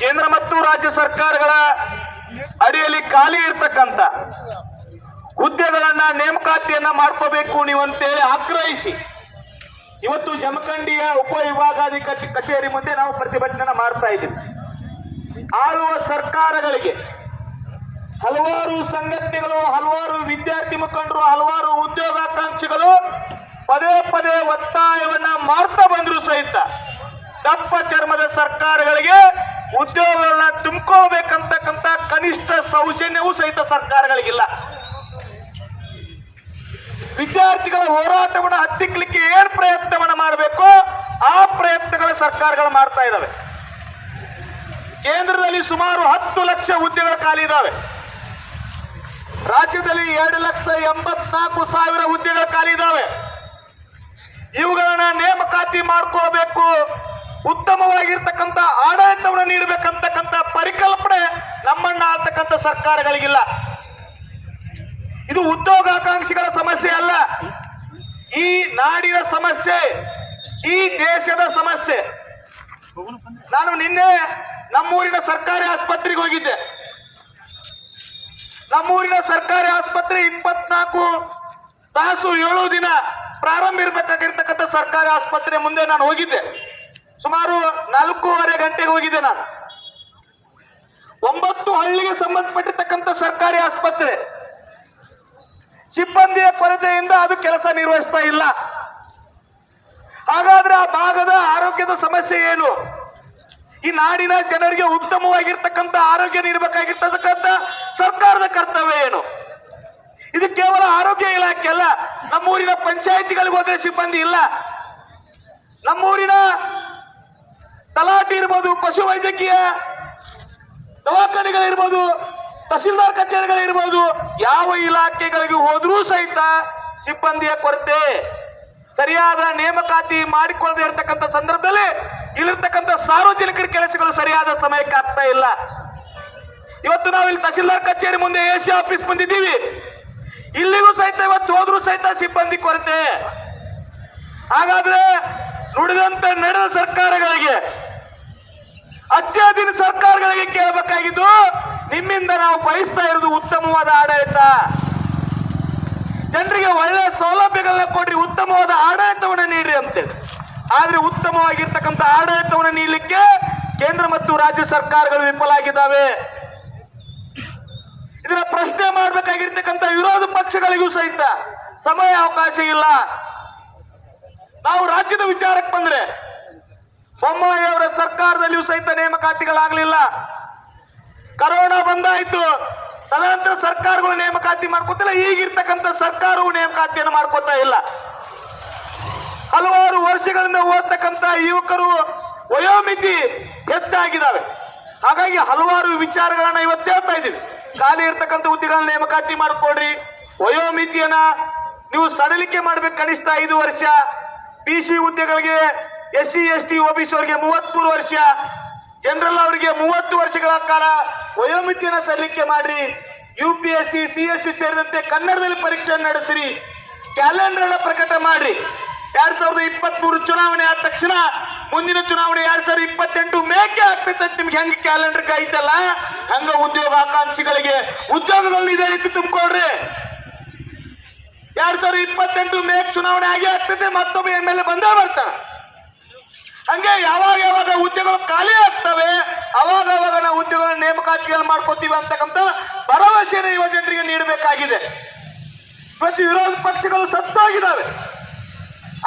ಕೇಂದ್ರ ಮತ್ತು ರಾಜ್ಯ ಸರ್ಕಾರಗಳ ಅಡಿಯಲ್ಲಿ ಖಾಲಿ ಇರ್ತಕ್ಕಂಥ ಹುದ್ದೆಗಳನ್ನ ನೇಮಕಾತಿಯನ್ನ ಮಾಡ್ಕೋಬೇಕು ನೀವು ಅಂತೇಳಿ ಆಗ್ರಹಿಸಿ. ಇವತ್ತು ಜಮಖಂಡಿಯ ಉಪ ವಿಭಾಗಾಧಿಕಾರಿ ಕಚೇರಿ ಮುಂದೆ ನಾವು ಪ್ರತಿಭಟನೆ ಮಾಡ್ತಾ ಇದ್ದೀವಿ. ಆಳುವ ಸರ್ಕಾರಗಳಿಗೆ ಹಲವಾರು ಸಂಘಟನೆಗಳು, ಹಲವಾರು ವಿದ್ಯಾರ್ಥಿ ಮುಖಂಡರು, ಹಲವಾರು ಉದ್ಯೋಗಾಕಾಂಕ್ಷಿಗಳು ಪದೇ ಪದೇ ಒತ್ತಾಯವನ್ನ ಮಾಡ್ತಾ ಬಂದ್ರು ಸಹಿತ. ದಪ್ಪ ಚರ್ಮದ ಸರ್ಕಾರಗಳಿಗೆ ಉದ್ಯೋಗಗಳನ್ನ ತುಂಬ್ಕೋಬೇಕಂತಕ್ಕಂತ ಕನಿಷ್ಠ ಸೌಜನ್ಯವೂ ಸಹಿತ ಸರ್ಕಾರಗಳಿಗಿಲ್ಲ. ವಿದ್ಯಾರ್ಥಿಗಳ ಹೋರಾಟವನ್ನು ಹತ್ತಿಕ್ಲಿಕ್ಕೆ ಏನ್ ಪ್ರಯತ್ನವನ್ನು ಮಾಡಬೇಕು ಆ ಪ್ರಯತ್ನಗಳ ಸರ್ಕಾರಗಳು ಮಾಡ್ತಾ ಇದ್ದಾವೆ ಕೇಂದ್ರದಲ್ಲಿ ಸುಮಾರು ಹತ್ತು ಲಕ್ಷ ಹುದ್ದೆಗಳ ಖಾಲಿ ಇದ್ದಾವೆ ರಾಜ್ಯದಲ್ಲಿ ಎರಡು ಲಕ್ಷ ಎಂಬತ್ನಾಲ್ಕು ಸಾವಿರ ಹುದ್ದೆಗಳ ಖಾಲಿ ಇದ್ದಾವೆ ಇವುಗಳನ್ನ ನೇಮಕಾತಿ ಮಾಡ್ಕೋಬೇಕು ಉತ್ತಮವಾಗಿರ್ತಕ್ಕಂಥ ಆಡಳಿತವನ್ನು ನೀಡಬೇಕಂತಕ್ಕಂಥ ಪರಿಕಲ್ಪನೆ ನಮ್ಮಣ್ಣ ಆಳ್ತಕ್ಕಂಥ ಸರ್ಕಾರಗಳಿಗಿಲ್ಲ. ಇದು ಉದ್ಯೋಗಾಕಾಂಕ್ಷಿಗಳ ಸಮಸ್ಯೆ ಅಲ್ಲ. ಈ ನಾಡಿನ ಸಮಸ್ಯೆ, ಈ ದೇಶದ ಸಮಸ್ಯೆ. ನಾನು ನಿನ್ನೆ ನಮ್ಮೂರಿನ ಸರ್ಕಾರಿ ಆಸ್ಪತ್ರೆಗೆ ಹೋಗಿದ್ದೆ. ನಮ್ಮೂರಿನ ಸರ್ಕಾರಿ ಆಸ್ಪತ್ರೆ ಇಪ್ಪತ್ನಾಲ್ಕು ತಾಸು ಏಳು ದಿನ ಪ್ರಾರಂಭ ಇರಬೇಕಾಗಿರ್ತಕ್ಕಂಥ ಸರ್ಕಾರಿ ಆಸ್ಪತ್ರೆ ಮುಂದೆ ನಾನು ಹೋಗಿದ್ದೆ. ಸುಮಾರು ನಾಲ್ಕೂವರೆ ಗಂಟೆಗೆ ಹೋಗಿದ್ದೆ ನಾನು. ಒಂಬತ್ತು ಹಳ್ಳಿಗೆ ಸಂಬಂಧಪಟ್ಟಿರ್ತಕ್ಕಂಥ ಸರ್ಕಾರಿ ಆಸ್ಪತ್ರೆ. ಸಿಬ್ಬಂದಿಯ ಕೊರತೆಯಿಂದ ಅದು ಕೆಲಸ ನಿರ್ವಹಿಸ್ತಾ ಇಲ್ಲ. ಹಾಗಾದ್ರೆ ಆ ಭಾಗದ ಆರೋಗ್ಯದ ಸಮಸ್ಯೆ ಏನು? ಈ ನಾಡಿನ ಜನರಿಗೆ ಉತ್ತಮವಾಗಿರ್ತಕ್ಕಂಥ ಆರೋಗ್ಯ ನೀಡಬೇಕಾಗಿರ್ತಕ್ಕಂಥ ಸರ್ಕಾರದ ಕರ್ತವ್ಯ ಏನು? ಇದು ಕೇವಲ ಆರೋಗ್ಯ ಇಲಾಖೆ ಅಲ್ಲ, ನಮ್ಮೂರಿನ ಪಂಚಾಯತಿಗಳಿಗೆ ಹೋದ್ರೆ ಸಿಬ್ಬಂದಿ ಇಲ್ಲ. ನಮ್ಮೂರಿನ ತಲಾಟಿ ಇರ್ಬೋದು, ಪಶು ವೈದ್ಯಕೀಯ ದವಾಖಾನೆಗಳಿರ್ಬೋದು ತಹಸೀಲ್ದಾರ್ ಕಚೇರಿಗಳಿರ್ಬೋದು ಯಾವ ಇಲಾಖೆಗಳಿಗೆ ಹೋದ್ರೂ ಸಹಿತ ಸಿಬ್ಬಂದಿಯ ಕೊರತೆ ಸರಿಯಾದ ನೇಮಕಾತಿ ಮಾಡಿಕೊಳ್ಳದೆ ಇರತಕ್ಕಂಥ ಸಂದರ್ಭದಲ್ಲಿ ಇಲ್ಲಿರ್ತಕ್ಕಂಥ ಸಾರ್ವಜನಿಕರ ಕೆಲಸಗಳು ಸರಿಯಾದ ಸಮಯಕ್ಕೆ ಆಗ್ತಾ ಇಲ್ಲ. ಇವತ್ತು ನಾವು ಇಲ್ಲಿ ತಹಸೀಲ್ದಾರ್ ಕಚೇರಿ ಮುಂದೆ ಎ ಸಿ ಆಫೀಸ್ ಬಂದಿದ್ದೀವಿ. ಇಲ್ಲಿಗೂ ಸಹಿತ ಇವತ್ತು ಹೋದ್ರೂ ಸಹಿತ ಸಿಬ್ಬಂದಿ ಕೊರತೆ. ಹಾಗಾದ್ರೆ ನುಡಿದಂತೆ ನಡೆದ ಸರ್ಕಾರಗಳಿಗೆ ಅತ್ಯಾಧೀನ ಸರ್ಕಾರಗಳಿಗೆ ಕೇಳಬೇಕಾಗಿದ್ದು, ನಿಮ್ಮಿಂದ ನಾವು ಬಯಸ್ತಾ ಇರೋದು ಉತ್ತಮವಾದ ಆಡಳಿತ. ಜನರಿಗೆ ಒಳ್ಳೆ ಸೌಲಭ್ಯಗಳನ್ನ ಕೊಡ್ರಿ, ಉತ್ತಮವಾದ ಆಡಳಿತವನ್ನು ನೀಡ್ರಿ ಅಂತೇಳಿ. ಆದ್ರೆ ಉತ್ತಮವಾಗಿರ್ತಕ್ಕಂಥ ಆಡಳಿತವನ್ನು ನೀಡಲಿಕ್ಕೆ ಕೇಂದ್ರ ಮತ್ತು ರಾಜ್ಯ ಸರ್ಕಾರಗಳು ವಿಫಲ ಆಗಿದ್ದಾವೆ. ಇದನ್ನ ಪ್ರಶ್ನೆ ಮಾಡಬೇಕಾಗಿರ್ತಕ್ಕಂಥ ವಿರೋಧ ಪಕ್ಷಗಳಿಗೂ ಸಹಿತ ಸಮಯ ಅವಕಾಶ ಇಲ್ಲ. ನಾವು ರಾಜ್ಯದ ವಿಚಾರಕ್ಕೆ ಬಂದ್ರೆ ಅವರ ಸರ್ಕಾರದಲ್ಲಿಯೂ ಸಹಿತ ನೇಮಕಾತಿಗಳಾಗಲಿಲ್ಲ. ಕರೋನಾ ಬಂದಾಯಿತು. ತದನಂತರ ಸರ್ಕಾರಗಳು ನೇಮಕಾತಿ ಮಾಡ್ಕೋತಿಲ್ಲ. ಈಗಿರ್ತಕ್ಕಂಥ ಸರ್ಕಾರವು ನೇಮಕಾತಿಯನ್ನು ಮಾಡ್ಕೋತಾ ಇಲ್ಲ. ಹಲವಾರು ವರ್ಷಗಳಿಂದ ಓದ್ತಕ್ಕಂಥ ಯುವಕರು ವಯೋಮಿತಿ ಹೆಚ್ಚಾಗಿದ್ದಾವೆ. ಹಾಗಾಗಿ ಹಲವಾರು ವಿಚಾರಗಳನ್ನ ಇವತ್ತು ಹೇಳ್ತಾ ಇದ್ದೀವಿ. ಖಾಲಿ ಇರ್ತಕ್ಕಂಥ ಹುದ್ದೆಗಳನ್ನ ನೇಮಕಾತಿ ಮಾಡಿಕೊಡ್ರಿ ವಯೋಮಿತಿಯನ್ನ ನೀವು ಸಡಲಿಕೆ ಮಾಡ್ಬೇಕು ಕನಿಷ್ಠ ಐದು ವರ್ಷ. ಪಿ ಸಿ ಹುದ್ದೆಗಳಿಗೆ S C, S T OBC ಅವರಿಗೆ ಮೂವತ್ಮೂರು ವರ್ಷ. ಜನರಲ್ ಅವರಿಗೆ ಮೂವತ್ತು ವರ್ಷಗಳ ಕಾಲ ವಯೋಮಿತಿಯನ್ನು ಸಲ್ಲಿಕೆ ಮಾಡಿರಿ. U P S C C S C ಸೇರಿದಂತೆ ಕನ್ನಡದಲ್ಲಿ ಪರೀಕ್ಷೆ ನಡೆಸಿರಿ. ಕ್ಯಾಲೆಂಡರ್ ಪ್ರಕಟ ಮಾಡಿರಿ. ಎರಡ್ ಸಾವಿರದ ಇಪ್ಪತ್ತ್ ಮೂರು ಚುನಾವಣೆ ಆದ ತಕ್ಷಣ ಮುಂದಿನ ಚುನಾವಣೆ ಎರಡ್ ಸಾವಿರದ ಇಪ್ಪತ್ತೆಂಟು ಮೇಕೆ ಆಗ್ತೈತೆ ಅಂತ ನಿಮ್ಗೆ ಹೆಂಗೆ ಕ್ಯಾಲೆಂಡರ್ ಕಾಯ್ತಲ್ಲ? ಹಂಗ ಉದ್ಯೋಗ ಆಕಾಂಕ್ಷಿಗಳಿಗೆ ಉದ್ಯೋಗಗಳನ್ನ ಇದೇ ರೀತಿ ತುಂಬಿಕೊಡ್ರಿ ಎರಡ್ ಸಾವಿರದ ಇಪ್ಪತ್ತೆಂಟು ಮೇಕ್ ಚುನಾವಣೆ ಆಗೇ ಆಗ್ತದೆ ಮತ್ತೊಬ್ಬ ಎಂ ಎಲ್ ಎ ಬಂದೇ ಬರ್ತಾನೆ. ಹಂಗೆ ಯಾವಾಗ ಯಾವಾಗ ಹುದ್ದೆಗಳು ಖಾಲಿ ಆಗ್ತವೆ, ಅವಾಗ ಅವಾಗ ನಾವು ಹುದ್ದೆಗಳ ನೇಮಕಾತಿಗಳು ಮಾಡ್ಕೋತೀವಿ ಅಂತಕ್ಕಂಥ ಭರವಸೆಯನ್ನು ಯುವ ಜನರಿಗೆ ನೀಡಬೇಕಾಗಿದೆ. ಇವತ್ತು ವಿರೋಧ ಪಕ್ಷಗಳು ಸತ್ತೋಗಿದ್ದಾವೆ.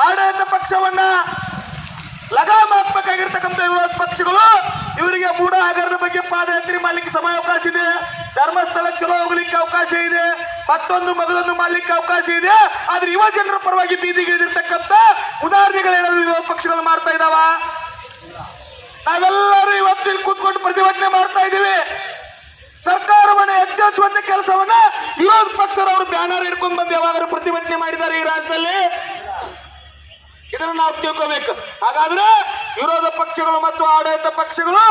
ಆಡಳಿತ ಪಕ್ಷವನ್ನ ಲಗಾಮ್ ಹಾಕ್ಬೇಕಾಗಿರ್ತಕ್ಕಂಥ ವಿರೋಧ ಪಕ್ಷಗಳು ಇವರಿಗೆ ಮೂಡ ಹಗರಣದ ಬಗ್ಗೆ ಪಾದಯಾತ್ರೆ ಮಾಡಲಿಕ್ಕೆ ಸಮಯಾವಕಾಶ ಇದೆ. ಧರ್ಮಸ್ಥಳ ಚಲೋ ಹೋಗ್ಲಿಕ್ಕೆ ಅವಕಾಶ ಇದೆ, ಮತ್ತೊಂದು ಮಗದೊಂದು ಮಾಡ್ಲಿಕ್ಕೆ ಅವಕಾಶ ಇದೆ, ಆದ್ರೆ ಯುವ ಜನರ ಪರವಾಗಿ ಬೀದಿಗೆ ಉದಾಹರಣೆಗಳು ಏನಾದ್ರು ವಿರೋಧ ಪಕ್ಷಗಳು ಮಾಡ್ತಾ ಇದಾವ. ನಾವೆಲ್ಲರೂ ಇವತ್ತು ಇಲ್ಲಿ ಕೂತ್ಕೊಂಡು ಪ್ರತಿಭಟನೆ ಮಾಡ್ತಾ ಇದ್ದೀವಿ. ಸರ್ಕಾರವನ್ನ ಎಚ್ಚರಿಸುವಂತ ಕೆಲಸವನ್ನ ವಿರೋಧ ಪಕ್ಷದವರು ಬ್ಯಾನರ್ ಹಿಡ್ಕೊಂಡು ಬಂದು ಯಾವಾಗಲೂ ಪ್ರತಿಭಟನೆ ಮಾಡಿದ್ದಾರೆ ಈ ರಾಜ್ಯದಲ್ಲಿ. ಇದನ್ನು ನಾವು ತಿಳ್ಕೋಬೇಕು. ಹಾಗಾದ್ರೆ ವಿರೋಧ ಪಕ್ಷಗಳು ಮತ್ತು ಆಡಳಿತ ಪಕ್ಷಗಳು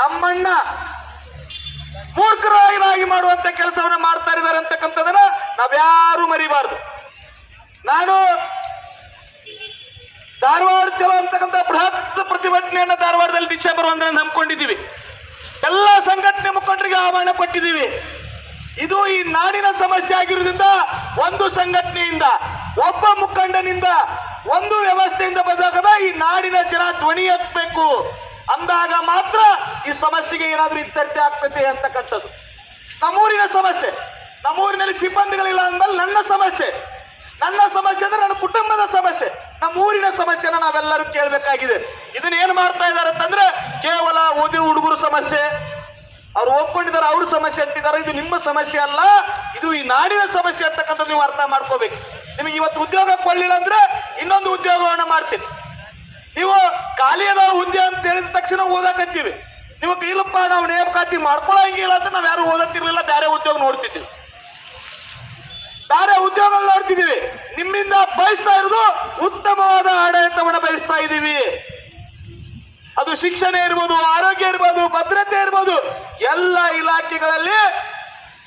ನಮ್ಮನ್ನ ಮೂರ್ಖರಾಗಿ ಮಾಡುವಂತ ಕೆಲಸವನ್ನ ಮಾಡ್ತಾ ಇದ್ದಾರೆ ಅಂತಕ್ಕಂಥದನ್ನ ನಾವ್ಯಾರು ಮರಿಬಾರ್ದು. ನಾನು ಧಾರವಾಡ ಚಲೋ ಅಂತಕ್ಕಂಥ ಬೃಹತ್ ಪ್ರತಿಭಟನೆಯನ್ನ ಧಾರವಾಡದಲ್ಲಿ ಡಿಸೆಂಬರ್ ಒಂದರಂದು ಹಮ್ಮಿಕೊಂಡಿದ್ದೀವಿ. ಎಲ್ಲ ಸಂಘಟನೆ ಮುಖಂಡರಿಗೆ ಆಹ್ವಾನ ಕೊಟ್ಟಿದ್ದೀವಿ. ಇದು ಈ ನಾಡಿನ ಸಮಸ್ಯೆ ಆಗಿರೋದ್ರಿಂದ ಒಂದು ಸಂಘಟನೆಯಿಂದ, ಒಬ್ಬ ಮುಖಂಡನಿಂದ, ಒಂದು ವ್ಯವಸ್ಥೆಯಿಂದ ಬಂದಾಗದ ಈ ನಾಡಿನ ಜನ ಧ್ವನಿ ಎತ್ತಬೇಕು. ಅಂದಾಗ ಮಾತ್ರ ಈ ಸಮಸ್ಯೆಗೆ ಏನಾದರೂ ಇತ್ಯರ್ಥ ಆಗ್ತದೆ ಅಂತಕ್ಕಂಥದ್ದು. ನಮ್ಮೂರಿನ ಸಮಸ್ಯೆ. ನಮ್ಮೂರಿನಲ್ಲಿ ಸಿಬ್ಬಂದಿಗಳಿಲ್ಲ ಅಂದ್ಮೇಲೆ ನನ್ನ ಸಮಸ್ಯೆ. ನನ್ನ ಸಮಸ್ಯೆ ಅಂದ್ರೆ ನನ್ನ ಕುಟುಂಬದ ಸಮಸ್ಯೆ. ನಮ್ಮ ಊರಿನ ಸಮಸ್ಯೆನ ನಾವೆಲ್ಲರೂ ಕೇಳಬೇಕಾಗಿದೆ. ಇದನ್ನ ಏನ್ ಮಾಡ್ತಾ ಇದ್ದಾರೆ ಅಂತಂದ್ರೆ ಕೇವಲ ಓದಿ ಹುಡುಗರು ಸಮಸ್ಯೆ, ಅವ್ರು ಒಪ್ಕೊಂಡಿದ್ದಾರೆ ಅವ್ರ ಸಮಸ್ಯೆ ಅಂತಿದ್ದಾರೆ. ಇದು ನಿಮ್ಮ ಸಮಸ್ಯೆ ಅಲ್ಲ, ಇದು ಈ ನಾಡಿನ ಸಮಸ್ಯೆ ಅಂತಕ್ಕಂಥದ್ದು ನೀವು ಅರ್ಥ ಮಾಡ್ಕೋಬೇಕು. ನಿಮಗೆ ಇವತ್ತು ಉದ್ಯೋಗ ಕೊಡಲಿಲ್ಲ ಅಂದ್ರೆ ಇನ್ನೊಂದು ಉದ್ಯೋಗವನ್ನು ಮಾಡ್ತೀನಿ. ನೀವು ಖಾಲಿ ಅದ ಹುದ್ದೆ ಅಂತ ಹೇಳಿದ ತಕ್ಷಣ ಓದಾಕತ್ತೀವಿ. ನೀವು ಇಲ್ಲಪ್ಪ ನಾವು ನೇಮಕಾತಿ ಮಾಡ್ಕೊಳಂಗಿಲ್ಲ ಅಂತ ನಾವು ಯಾರು ಓದತ್ತಿರ್ಲಿಲ್ಲ ಬೇರೆ ಉದ್ಯೋಗ ನೋಡ್ತಿದ್ದೀವಿ ಬೇರೆ ಉದ್ಯೋಗ ನೋಡ್ತಿದ್ದೀವಿ. ನಿಮ್ಮಿಂದ ಬಯಸ್ತಾ ಇರೋದು ಉತ್ತಮವಾದ ಆಡಳಿತವನ್ನು ಬಯಸ್ತಾ ಇದ್ದೀವಿ. ಅದು ಶಿಕ್ಷಣ ಇರ್ಬೋದು, ಆರೋಗ್ಯ ಇರ್ಬೋದು, ಭದ್ರತೆ ಇರ್ಬೋದು, ಎಲ್ಲ ಇಲಾಖೆಗಳಲ್ಲಿ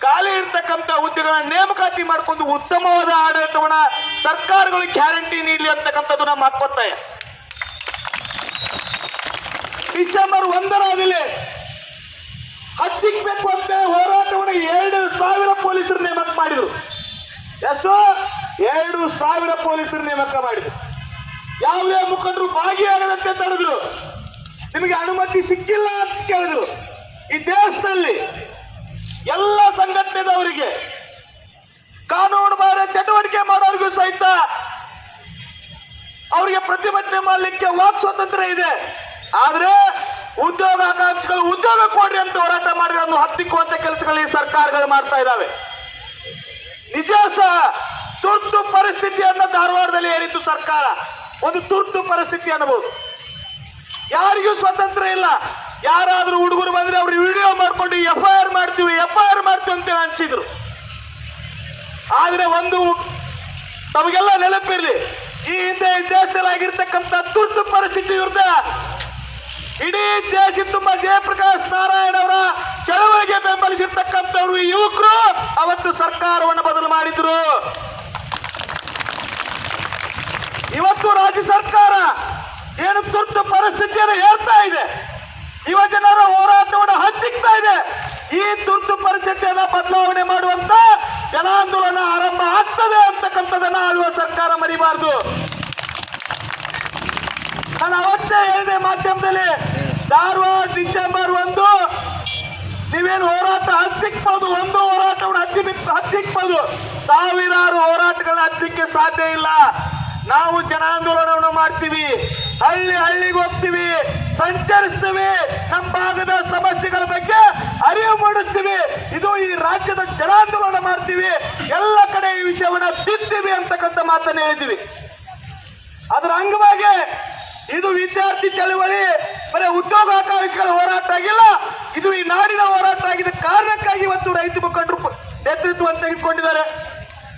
ಖಾಲಿ ಇರ್ತಕ್ಕಂಥ ಹುದ್ದೆಗಳನ್ನ ನೇಮಕಾತಿ ಮಾಡ್ಕೊಂಡು ಉತ್ತಮವಾದ ಆಡಳಿತವನ್ನ ಸರ್ಕಾರಗಳು ಗ್ಯಾರಂಟಿ ನೀಡಲಿ ಅಂತಕ್ಕಂಥದ್ದು ನಮ್ಮ ಹಕ್ಕೊತ್ತಾಯ ಡಿಸೆಂಬರ್ ಒಂದರಾದಲ್ಲಿ ಹತ್ತಿಕ್ಬೇಕು ಅಂತ ಹೋರಾಟವನ್ನು ಎರಡು ಸಾವಿರ ಪೊಲೀಸರು ನೇಮಕ ಮಾಡಿದ್ರು. ಎಷ್ಟು? ಎರಡು ಸಾವಿರ ಪೊಲೀಸರು ನೇಮಕ ಮಾಡಿದ್ರು. ಯಾವುದೇ ಮುಖಂಡರು ಭಾಗಿಯಾಗದಂತೆ ತಡೆದ್ರು. ನಿಮಗೆ ಅನುಮತಿ ಸಿಕ್ಕಿಲ್ಲ ಅಂತ ಕೇಳಿದ್ರು. ಈ ದೇಶದಲ್ಲಿ ಎಲ್ಲ ಸಂಘಟನೆದವರಿಗೆ ಕಾನೂನು ಬಾರ ಚಟುವಟಿಕೆ ಮಾಡೋರಿಗೂ ಸಹಿತ ಅವರಿಗೆ ಪ್ರತಿಭಟನೆ ಮಾಡಲಿಕ್ಕೆ ವಾಕ್ ಸ್ವಾತಂತ್ರ್ಯ ಇದೆ. ಆದ್ರೆ ಉದ್ಯೋಗಾಕಾಂಕ್ಷಿಗಳು ಉದ್ಯೋಗ ಕೊಡ್ರಿ ಅಂತ ಹೋರಾಟ ಮಾಡಿದ್ರೆ ಒಂದು ಹತ್ತಿಕ್ಕುವಂತ ಕೆಲಸಗಳು ಈ ಸರ್ಕಾರಗಳು ಮಾಡ್ತಾ ಇದ್ದಾವೆ. ನಿಜ ಸಹ ತುರ್ತು ಪರಿಸ್ಥಿತಿಯನ್ನ ಧಾರವಾಡದಲ್ಲಿ ಏರಿತು ಸರ್ಕಾರ. ಒಂದು ತುರ್ತು ಪರಿಸ್ಥಿತಿ ಅನ್ನಬಹುದು ಯಾರಿಗೂ ಸ್ವತಂತ್ರ ಇಲ್ಲ. ಯಾರಾದ್ರೂ ಹುಡುಗರು ಬಂದ್ರೆ ಅವ್ರು ವಿಡಿಯೋ ಮಾಡ್ಕೊಂಡು ಎಫ್ ಐ ಆರ್ ಮಾಡ್ತೀವಿ ಎಫ್ ಐ ಆರ್ ಮಾಡ್ತೀವಿ ಅಂತ ಅನ್ಸಿದ್ರು. ಆದ್ರೆ ಒಂದು ತಮಗೆಲ್ಲ ನೆನಪಿರ್ಲಿ, ಈ ಹಿಂದೆ ದೇಶದಲ್ಲಿ ಆಗಿರ್ತಕ್ಕಂಥ ತುರ್ತು ಪರಿಸ್ಥಿತಿ ವಿರುದ್ಧ ಇಡೀ ದೇಶ ತುಂಬಾ ಜಯಪ್ರಕಾಶ್ ನಾರಾಯಣ ಅವರ ಚಳವಳಿಗೆ ಬೆಂಬಲಿಸಿರ್ತಕ್ಕಂಥವ್ರು ಯುವಕರು. ಅವತ್ತು ಸರ್ಕಾರವನ್ನು ಬದಲು ಮಾಡಿದ್ರು. ಇವತ್ತು ರಾಜ್ಯ ಸರ್ಕಾರ ಏನು ತುರ್ತು ಪರಿಸ್ಥಿತಿಯನ್ನು ಹೇಳ್ತಾ ಇದೆ. ಯುವ ಜನರ ಹೋರಾಟವನ್ನು ಹತ್ತಿಕ್ತಾ ಇದೆ. ಈ ತುರ್ತು ಪರಿಸ್ಥಿತಿಯನ್ನ ಬದಲಾವಣೆ ಮಾಡುವಂತ ಜನಾಂದೋಲನ ಆರಂಭ ಆಗ್ತದೆ ಅಂತಕ್ಕಂಥದನ್ನ ಆಳುವ ಸರ್ಕಾರ ಮರಿಬಾರದು. ನಾನು ಅವತ್ತೇ ಹೇಳಿದೆ ಮಾಧ್ಯಮದಲ್ಲಿ ಧಾರವಾಡ ಡಿಸೆಂಬರ್ ಒಂದು, ನೀವೇನು ಹೋರಾಟ ಹತ್ತಿಕ್ಬೋದು ಒಂದು ಹೋರಾಟವನ್ನು ಹತ್ತಿ ಹತ್ತಿಕ್ಬೋದು ಸಾವಿರಾರು ಹೋರಾಟಗಳನ್ನ ಹತ್ತಿಕ್ಕೆ ಸಾಧ್ಯ ಇಲ್ಲ. ನಾವು ಜನಾಂದೋಲನವನ್ನು ಮಾಡ್ತೀವಿ. ಹಳ್ಳಿ ಹಳ್ಳಿಗೆ ಹೋಗ್ತೀವಿ. ಸಂಚರಿಸ್ತೀವಿ. ನಮ್ಮ ಭಾಗದ ಸಮಸ್ಯೆಗಳ ಬಗ್ಗೆ ಅರಿವು ಮೂಡಿಸ್ತೀವಿ. ಇದು ಈ ರಾಜ್ಯದ ಜನಾಂದೋಲನ ಮಾಡ್ತೀವಿ. ಎಲ್ಲ ಕಡೆ ಈ ವಿಷಯವನ್ನ ಬಿತ್ತೀವಿ ಅಂತಕ್ಕಂಥ ಮಾತನ್ನು ಹೇಳಿದ್ದೀವಿ. ಅದರ ಅಂಗವಾಗಿ ಇದು ವಿದ್ಯಾರ್ಥಿ ಚಳವಳಿ. ಬರೀ ಉದ್ಯೋಗಾಕಾಂಕ್ಷಿಗಳ ಹೋರಾಟ ಆಗಿಲ್ಲ. ಇದು ಈ ನಾಡಿನ ಹೋರಾಟ ಆಗಿದ್ದ ಕಾರಣಕ್ಕಾಗಿ ಇವತ್ತು ರೈತ ಮುಖಂಡರು ನೇತೃತ್ವವನ್ನು ತೆಗೆದುಕೊಂಡಿದ್ದಾರೆ.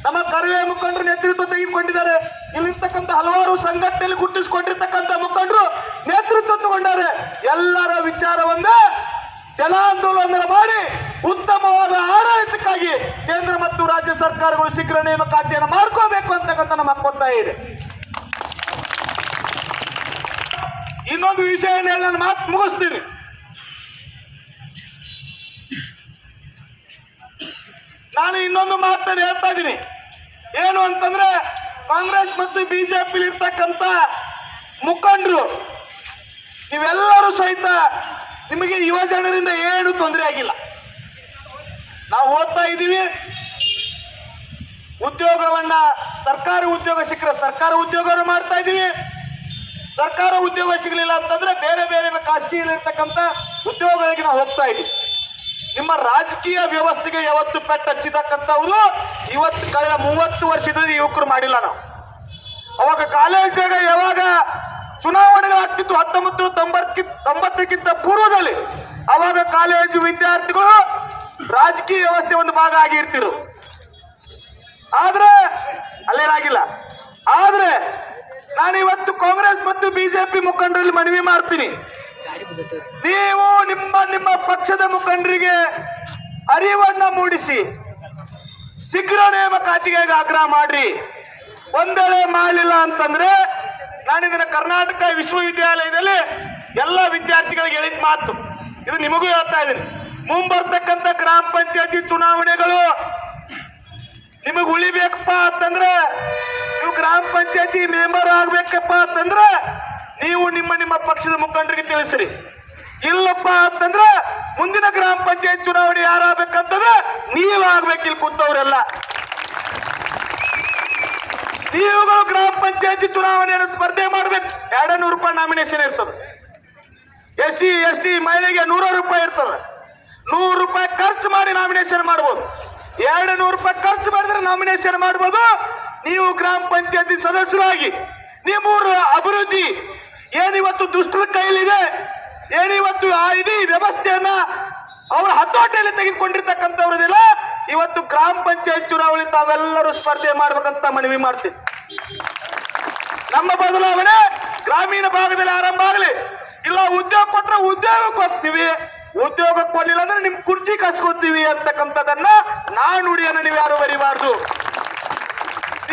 ನಮ್ಮ ಕರವೇ ಮುಖಂಡರು ನೇತೃತ್ವ ತೆಗೆದುಕೊಂಡಿದ್ದಾರೆ. ಇಲ್ಲಿರ್ತಕ್ಕಂಥ ಹಲವಾರು ಸಂಘಟನೆಯಲ್ಲಿ ಗುರುತಿಸಿಕೊಂಡಿರ್ತಕ್ಕಂಥ ಮುಖಂಡರು ನೇತೃತ್ವ ತಗೊಂಡಾರೆ. ಎಲ್ಲರ ವಿಚಾರ ಒಂದೇ ಜಲಾಂದೋಲನ ಮಾಡಿ ಉತ್ತಮವಾದ ಆಡಳಿತಕ್ಕಾಗಿ ಕೇಂದ್ರ ಮತ್ತು ರಾಜ್ಯ ಸರ್ಕಾರಗಳು ಶೀಘ್ರ ನೇಮಕಾತಿಯನ್ನು ಮಾಡ್ಕೋಬೇಕು ಅಂತಕ್ಕಂಥ ನಮ್ಮ ಒತ್ತಾಯ ಇದೆ ಇನ್ನೊಂದು ವಿಷಯ ನಾನು ಮಾತು ಮುಗಿಸ್ತೀನಿ ನಾನು ಇನ್ನೊಂದು ಮಾತನ್ನು ಹೇಳ್ತಾ ಇದ್ದೀನಿ. ಏನು ಅಂತಂದ್ರೆ, ಕಾಂಗ್ರೆಸ್ ಮತ್ತು ಬಿಜೆಪಿ ಇರ್ತಕ್ಕಂಥ ಮುಖಂಡರು, ನೀವೆಲ್ಲರೂ ಸಹಿತ ನಿಮಗೆ ಯುವ ಜನರಿಂದ ಏನು ತೊಂದರೆ ಆಗಿಲ್ಲ. ನಾವು ಓದ್ತಾ ಇದ್ದೀವಿ. ಉದ್ಯೋಗವನ್ನ ಸರ್ಕಾರಿ ಉದ್ಯೋಗ ಸಿಕ್ಕರೆ ಸರ್ಕಾರ ಉದ್ಯೋಗವನ್ನು ಮಾಡ್ತಾ ಇದ್ದೀವಿ. ಸರ್ಕಾರ ಉದ್ಯೋಗ ಸಿಗಲಿಲ್ಲ ಅಂತಂದ್ರೆ ಬೇರೆ ಬೇರೆ ಖಾಸಗಿಯಲ್ಲಿರ್ತಕ್ಕಂಥ ಉದ್ಯೋಗಗಳಿಗೆ ನಾವು ಹೋಗ್ತಾ ಇದ್ದೀವಿ. ನಿಮ್ಮ ರಾಜಕೀಯ ವ್ಯವಸ್ಥೆಗೆ ಯಾವತ್ತು ಪೆಟ್ಟು ಹಚ್ಚಿದಕ್ಕಂಥವ್ರು ಇವತ್ತು ಕಳೆದ ಮೂವತ್ತು ವರ್ಷದಿಂದ ಯುವಕರು ಮಾಡಿಲ್ಲ ನಾವು. ಅವಾಗ ಕಾಲೇಜಾಗ ಯಾವಾಗ ಚುನಾವಣೆಗಳಾಗ್ತಿತ್ತು ಹತ್ತೊಂಬತ್ತು, ತೊಂಬತ್ತಕ್ಕಿಂತ ತೊಂಬತ್ತಕ್ಕಿಂತ ಪೂರ್ವದಲ್ಲಿ ಅವಾಗ ಕಾಲೇಜು ವಿದ್ಯಾರ್ಥಿಗಳು ರಾಜಕೀಯ ವ್ಯವಸ್ಥೆ ಒಂದು ಭಾಗ ಆಗಿರ್ತಿರು ಆದ್ರೆ ಅಲ್ಲೇನಾಗಿಲ್ಲ ಆದ್ರೆ ನಾನು ಇವತ್ತು ಕಾಂಗ್ರೆಸ್ ಮತ್ತು ಬಿಜೆಪಿ ಮುಖಂಡರಲ್ಲಿ ಮನವಿ ಮಾಡ್ತೀನಿ. ನೀವು ನಿಮ್ಮ ನಿಮ್ಮ ಪಕ್ಷದ ಮುಖಂಡರಿಗೆ ಅರಿವನ್ನ ಮೂಡಿಸಿ, ಶೀಘ್ರ ನೇಮಕಾತಿಗೆ ಆಗ್ರಹ ಮಾಡ್ರಿ. ಒಂದೆಳೆ ಮಾಡಲಿಲ್ಲ ಅಂತಂದ್ರೆ ನಾನು ಇದನ್ನ ಕರ್ನಾಟಕ ವಿಶ್ವವಿದ್ಯಾಲಯದಲ್ಲಿ ಎಲ್ಲ ವಿದ್ಯಾರ್ಥಿಗಳಿಗೆ ಹೇಳಿದ ಮಾತು. ಇದು ನಿಮಗೂ ಹೇಳ್ತಾ ಇದ್ದೀನಿ. ಮುಂಬರ್ತಕ್ಕಂಥ ಗ್ರಾಮ ಪಂಚಾಯತಿ ಚುನಾವಣೆಗಳು ನಿಮಗೆ ಉಳಿಬೇಕಪ್ಪ ಅಂತಂದ್ರೆ ನೀವು ಗ್ರಾಮ ಪಂಚಾಯತಿ ಮೆಂಬರ್ ಆಗ್ಬೇಕಪ್ಪ ಅಂತಂದ್ರೆ ನೀವು ನಿಮ್ಮ ನಿಮ್ಮ ಪಕ್ಷದ ಮುಖಂಡರಿಗೆ ತಿಳಿಸ್ರಿ. ಇಲ್ಲಪ್ಪ ಅಂತಂದ್ರೆ ಮುಂದಿನ ಗ್ರಾಮ ಪಂಚಾಯತ್ ಚುನಾವಣೆ ಯಾರಾಗ್ಬೇಕಂತಂದ್ರೆ ನೀವು ಆಗ್ಬೇಕು ಇಲ್ಲಿ ಕೂತವ್ರೆಲ್ಲ. ನೀವುಗಳು ಗ್ರಾಮ ಪಂಚಾಯತಿ ಚುನಾವಣೆಯನ್ನು ಸ್ಪರ್ಧೆ ಮಾಡ್ಬೇಕು. ಎರಡು ನೂರು ರೂಪಾಯಿ ನಾಮಿನೇಷನ್ ಇರ್ತದೆ. ಎಸ್ ಸಿ ಎಸ್ ಟಿ ಮಹಿಳೆಗೆ ನೂರ ರೂಪಾಯಿ ಇರ್ತದೆ. ನೂರು ರೂಪಾಯಿ ಖರ್ಚು ಮಾಡಿ ನಾಮಿನೇಷನ್ ಮಾಡ್ಬೋದು. ಎರಡು ನೂರು ರೂಪಾಯಿ ಖರ್ಚು ಮಾಡಿದ್ರೆ ನಾಮಿನೇಷನ್ ಮಾಡ್ಬೋದು. ನೀವು ಗ್ರಾಮ ಪಂಚಾಯತಿ ಸದಸ್ಯರಾಗಿ ನಿಮ್ಮೂರ ಅಭಿವೃದ್ಧಿ ಏನಿವತ್ತು ದುಷ್ಟರ ಕೈಲಿದೆ ಏನಿವತ್ತು ಆ ಇಡೀ ವ್ಯವಸ್ಥೆಯನ್ನ ಅವರ ಹತೋಟಿಯಲ್ಲಿ ತೆಗೆದುಕೊಂಡಿರ್ತಕ್ಕಂಥವ್ರದಿಲ್ಲ ಇವತ್ತು ಗ್ರಾಮ ಪಂಚಾಯತ್ ಚುನಾವಣೆ ತಾವೆಲ್ಲರೂ ಸ್ಪರ್ಧೆ ಮಾಡ್ಬೇಕಂತ ಮನವಿ ಮಾಡ್ತೀವಿ. ನಮ್ಮ ಬದಲಾವಣೆ ಗ್ರಾಮೀಣ ಭಾಗದಲ್ಲಿ ಆರಂಭ ಆಗಲಿ, ಇಲ್ಲ ಉದ್ಯೋಗ ಕೊಟ್ಟರೆ ಉದ್ಯೋಗಕ್ಕೆ ಹೋಗ್ತೀವಿ ಉದ್ಯೋಗ ಕೊಡಲಿಲ್ಲ ಅಂದ್ರೆ ನಿಮ್ ಕುರ್ಚಿ ಕಸ್ಕೋತೀವಿ ಅಂತಕ್ಕಂಥದ್ದನ್ನ ನಾಣುಡಿಯನ್ನು ನೀವು ಯಾರು ಬರಿಬಾರ್ದು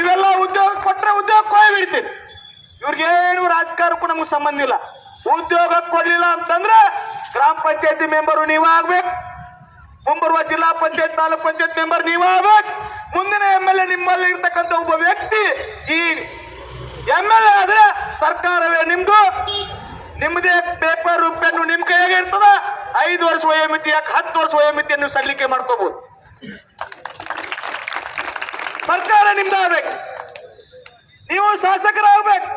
ನೀವೆಲ್ಲ ಉದ್ಯೋಗ ಕೊಟ್ಟರೆ ಉದ್ಯೋಗ ಕೊಯ್ ಬಿಡ್ತೀವಿ ಇವ್ರಿಗೇನು ರಾಜಕಾರಣಕ್ಕೂ ನಮ್ಗೆ ಸಂಬಂಧ ಇಲ್ಲ. ಉದ್ಯೋಗ ಕೊಡ್ಲಿಲ್ಲ ಅಂತಂದ್ರೆ ಗ್ರಾಮ ಪಂಚಾಯತಿ ಮೆಂಬರು ನೀವು ಆಗ್ಬೇಕು. ಮುಂಬರುವ ಜಿಲ್ಲಾ ಪಂಚಾಯತ್, ತಾಲೂಕ್ ಪಂಚಾಯತ್ ಮೆಂಬರ್ ನೀವು ಆಗ್ಬೇಕು. ಮುಂದಿನ ಎಂ ಎಲ್ ಎ ನಿಮ್ಮಲ್ಲಿ ಇರ್ತಕ್ಕಂಥ ಒಬ್ಬ ವ್ಯಕ್ತಿ ಈ ಎಂ ಎಲ್ ಎ ಆದ್ರೆ ಸರ್ಕಾರವೇ ನಿಮ್ದು. ನಿಮ್ಮದೇ ಪೇಪರ್ ಪೆನ್ನು ನಿಮ್ ಕೈಯಾಗೆ ಇರ್ತದ. ಐದು ವರ್ಷ ವಯೋಮಿತಿ ಯಾಕೆ ಹತ್ತು ವರ್ಷ ವಯೋಮಿತಿಯನ್ನು ಸಲ್ಲಿಕೆ ಮಾಡ್ಕೋಬಹುದು ಸರ್ಕಾರ ನಿಮ್ದಾಗಬೇಕು ನೀವು ಶಾಸಕರಾಗ್ಬೇಕು.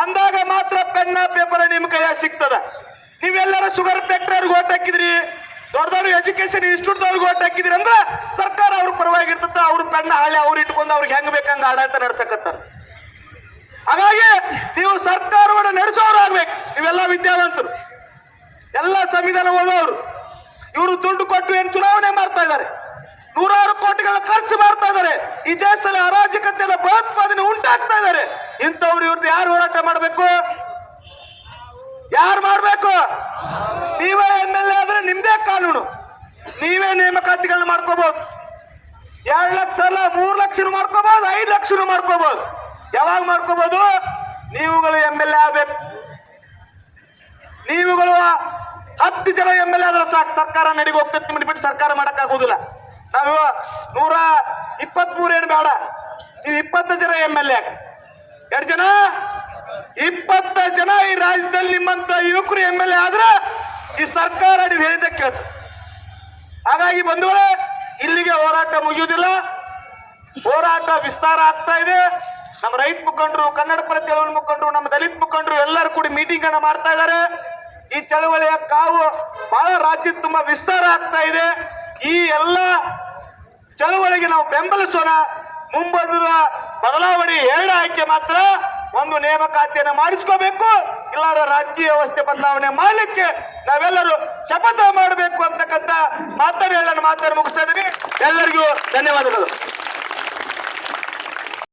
ಅಂದಾಗ ಮಾತ್ರ ಪೆನ್ನ ಪೇಪರ್ ನಿಮ್ಮ ಕೈಯಾಗ ಸಿಗ್ತದ. ನೀವೆಲ್ಲರ ಶುಗರ್ ಫ್ಯಾಕ್ಟರಿ ಓಟ್ ಹಾಕಿದ್ರಿ. ದೊಡ್ಡ ಎಜುಕೇಶನ್ ಇನ್ಸ್ಟಿಟ್ಯೂಟ್ದವ್ರಿಗೆ ಓಟ್ ಹಾಕಿದ್ರಿ ಅಂದ್ರೆ ಸರ್ಕಾರ ಅವ್ರ ಪರವಾಗಿ ಅವ್ರ ಪೆನ್ನ ಹಾಳೆ ಅವ್ರು ಇಟ್ಕೊಂಡು ಅವ್ರಿಗೆ ಹೆಂಗ್ ಬೇಕಂಗ ಆಡಳಿತ ನಡ್ಸಕತ್ತಾರ. ಹಾಗಾಗಿ ನೀವು ಸರ್ಕಾರವನ್ನು ನಡೆಸೋರಾಗ್ಬೇಕು ನೀವೆಲ್ಲ ವಿದ್ಯಾವಂತರು. ಎಲ್ಲ ಸಂವಿಧಾನ ಓದೋರು. ಇವರು ದುಡ್ಡು ಕೊಟ್ಟು ಏನು ಚುನಾವಣೆ ಮಾಡ್ತಾ ಇದ್ದಾರೆ? ನೂರಾರು ಕೋಟಿಗಳ ಖರ್ಚು ಮಾಡ್ತಾ ಇದ್ದಾರೆ. ಈ ದೇಶದಲ್ಲಿ ಅರಾಜಕತೆಯ ಭಯೋತ್ಪಾದನೆ ಉಂಟಾಗ್ತಾ ಇದ್ದಾರೆ. ಇಂಥವ್ರು ಇವ್ರದ್ದು ಯಾರು ಹೋರಾಟ ಮಾಡಬೇಕು? ಯಾರು ಮಾಡಬೇಕು? ನೀವೇ ಎಂ ಎಲ್ ಎ ಆದ್ರೆ ನಿಮ್ದೇ ಕಾನೂನು. ನೀವೇ ನೇಮಕಾತಿಗಳನ್ನ ಮಾಡ್ಕೋಬಹುದು ಎರಡು ಲಕ್ಷ ಅಲ್ಲ, ಮೂರು ಲಕ್ಷ ಮಾಡ್ಕೋಬಹುದು ಐದು ಲಕ್ಷ ಮಾಡ್ಕೋಬಹುದು ಯಾವಾಗ ಮಾಡ್ಕೋಬಹುದು ನೀವುಗಳು ಎಂ ಎಲ್ ಎ ಆಗ್ಬೇಕು. ನೀವುಗಳು ಹತ್ತು ಜನ ಎಂ ಎಲ್ ಎ ಆದ್ರೆ ಸಾಕು. ಸರ್ಕಾರ ನಡಿಗೆ ಹೋಗ್ತೈತಿ ನಿಮ್ಮನ್ನ ಬಿಟ್ಟು ಸರ್ಕಾರ ಮಾಡಕ್ ಆಗುದಿಲ್ಲ ನಾವು ನೂರ ಇಪ್ಪತ್ಮೂರು ಏನು ಬೇಡ. ನೀವು ಇಪ್ಪತ್ತು ಜನ ಎಂ ಎಲ್ ಎ. ಎರಡು ಜನ? ಇಪ್ಪತ್ತ ಜನ ಈ ರಾಜ್ಯದಲ್ಲಿ ನಿಮ್ಮಂತ ಯುವಕರು ಎಂ ಎಲ್ ಎ ಆದ್ರೆ ಈ ಸರ್ಕಾರ ನೀವು ಹೇಳಿದ ಕೇಳ್ತು ಹಾಗಾಗಿ ಬಂಧುಗಳೇ, ಇಲ್ಲಿಗೆ ಹೋರಾಟ ಮುಗಿಯುವುದಿಲ್ಲ. ಹೋರಾಟ ವಿಸ್ತಾರ ಆಗ್ತಾ ಇದೆ. ನಮ್ಮ ರೈತ ಮುಖಂಡರು, ಕನ್ನಡ ಪರ ಚಳವಳಿ ಮುಖಂಡರು, ನಮ್ಮ ದಲಿತ ಮುಖಂಡರು ಎಲ್ಲರೂ ಕೂಡ ಮೀಟಿಂಗ್ ಅನ್ನ ಮಾಡ್ತಾ ಇದ್ದಾರೆ. ಈ ಚಳವಳಿಯ ಕಾವು ಬಹಳ ರಾಜ್ಯದ ತುಂಬಾ ವಿಸ್ತಾರ ಆಗ್ತಾ ಇದೆ. ಈ ಎಲ್ಲ ಚಳುವಳಿಗೆ ನಾವು ಬೆಂಬಲಿಸೋಣ. ಮುಂಬರುವ ಬದಲಾವಣೆ ಎರಡು ಆಯ್ಕೆ ಮಾತ್ರ. ಒಂದು ನೇಮಕಾತಿಯನ್ನು ಮಾಡಿಸ್ಕೋಬೇಕು ಇಲ್ಲಾರ ರಾಜಕೀಯ ವ್ಯವಸ್ಥೆ ಬದಲಾವಣೆ ಮಾಡಲಿಕ್ಕೆ ನಾವೆಲ್ಲರೂ ಶಪಥ ಮಾಡಬೇಕು ಅಂತಕ್ಕಂಥ ಮಾತನ್ನು ಹೇಳೋಣ. ಮಾತನ್ನು ಮುಗಿಸ್ತಾ ಇದ್ದೀನಿ ಎಲ್ಲರಿಗೂ ಧನ್ಯವಾದಗಳು.